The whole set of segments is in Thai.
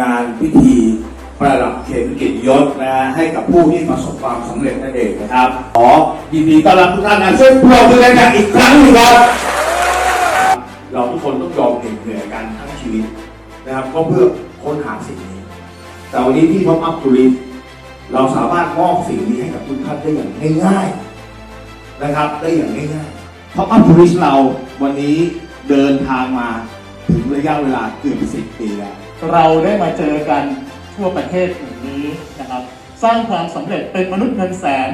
งานนี้คืองานพิธีประดับเข็มเกียรติยศนะให้กับผู้ที่ประสบความสำเร็จนั่นเองนะครับ ขอยินดีต้อนรับทุกท่านนะช่วยปรบมือกันอีกครั้งหนึ่งครับ เราทุกคนต้องยอมเหน็ดเหนื่อยกันทั้งชีวิตนะครับก็เพื่อค้นหาสิ่งนี้ แต่วันนี้ที่ท็อปอัพทูริสเราสามารถมอบสิ่งนี้ให้กับทุกท่านได้อย่างง่ายๆนะครับ ได้อย่างง่ายๆท็อปอัพทูริสเราวันนี้เดินทางมาถึงระยะเวลาเกือบสิบปีแล้ว เราได้มาเจอกันทั่วประเทศอย่างนี้นะครับ สร้างความสำเร็จเป็นมนุษย์เงินแสน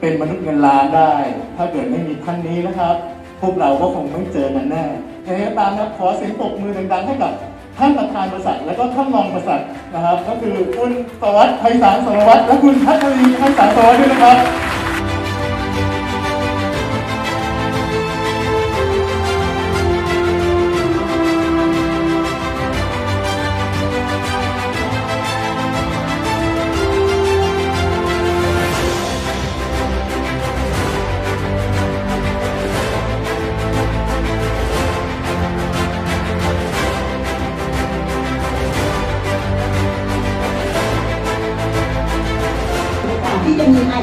เป็นมนุษย์เงินล้านได้ ถ้าเกิดไม่มีท่านนี้นะครับ พวกเราก็คงไม่เจอกันแน่ยังไงก็ตามนะขอเสียงปรบมือดังๆให้กับท่านประธานบริษัทและก็ท่านรองบริษัทนะครับ ก็คือคุณสวัสดิ์ไพศาลสรวัตรและคุณพัชรีไพศาลสรวัตรด้วยนะครับ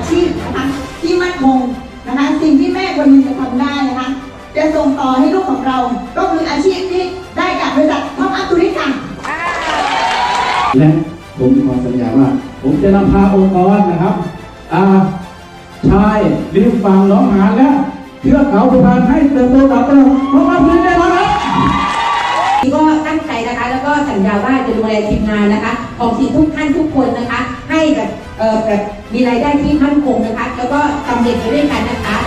ชีพนะคะที่มั่นคงนะคะสิ่งที่แม่คนหนึงจะทำได้นะคะจะส่งต่อให้ลูกของเราก็คืออาชีพที่ได้จากบริษัทท็อปอัพทูริสค่ะและผมขอสัญญาว่า ผมจะนำพาองค์กรนะครับอ่าชายริมฝั่งหนองหานและเทือกเขาภูพานให้เติบโตกับเราเพราะว่าพื้นได้แล้วครับก็ตั้งใจนะคะ แล้วก็สัญญาว่าจะดูแลทีมงานนะคะ ของทีมทุกท่านทุกคนนะคะให้แบบ เอ่อแบบมีรายได้ที่มั่นคงนะคะ แล้วก็สำเร็จไปด้วยกันนะคะ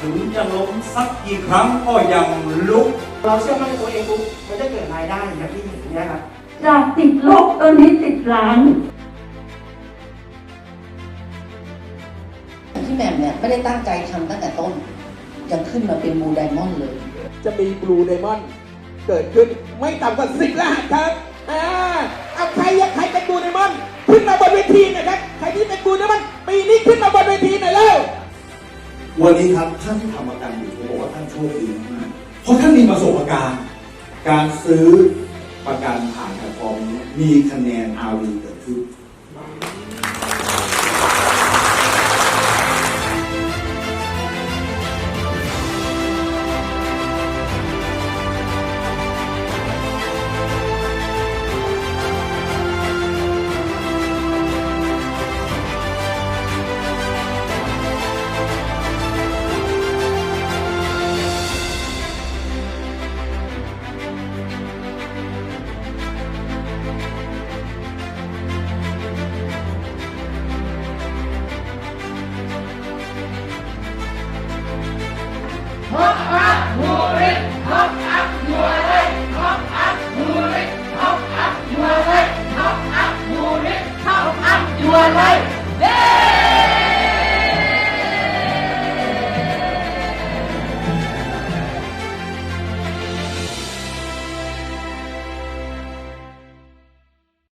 ถึงจะล้มสักกี่ครั้งก็ยังลุก เราเชื่อมั่นในตัวเองปุ๊บมันจะเกิดรายได้อย่างที่เห็นเนี่ยครับจากติดลบตอนนี้ติดล้าน แหม่มเนี่ยไม่ได้ตั้งใจทำตั้งแต่ต้น ยังขึ้นมาเป็นบูไดมอนด์เลย จะมีบลูไดมอนด์เกิดขึ้นไม่ต่ำกว่าสิบรหัสครับอ่าเอาใครอยากใครเป็นบลูไดมอนด์ขึ้นมาบนเวทีหนะครับใครที่เป็นบลูไดมอนด์ปีนี้ขึ้นมาบนเวทีหน่อยแล้ววันนี้ครับท่านที่ทำประกันอยู่ผมบอกว่าท่านโชคดีมากๆเพราะท่านมีประสบการณ์การซื้อประกันผ่านแพลตฟอร์มนี้มีคะแนน RV เกิดขึ้น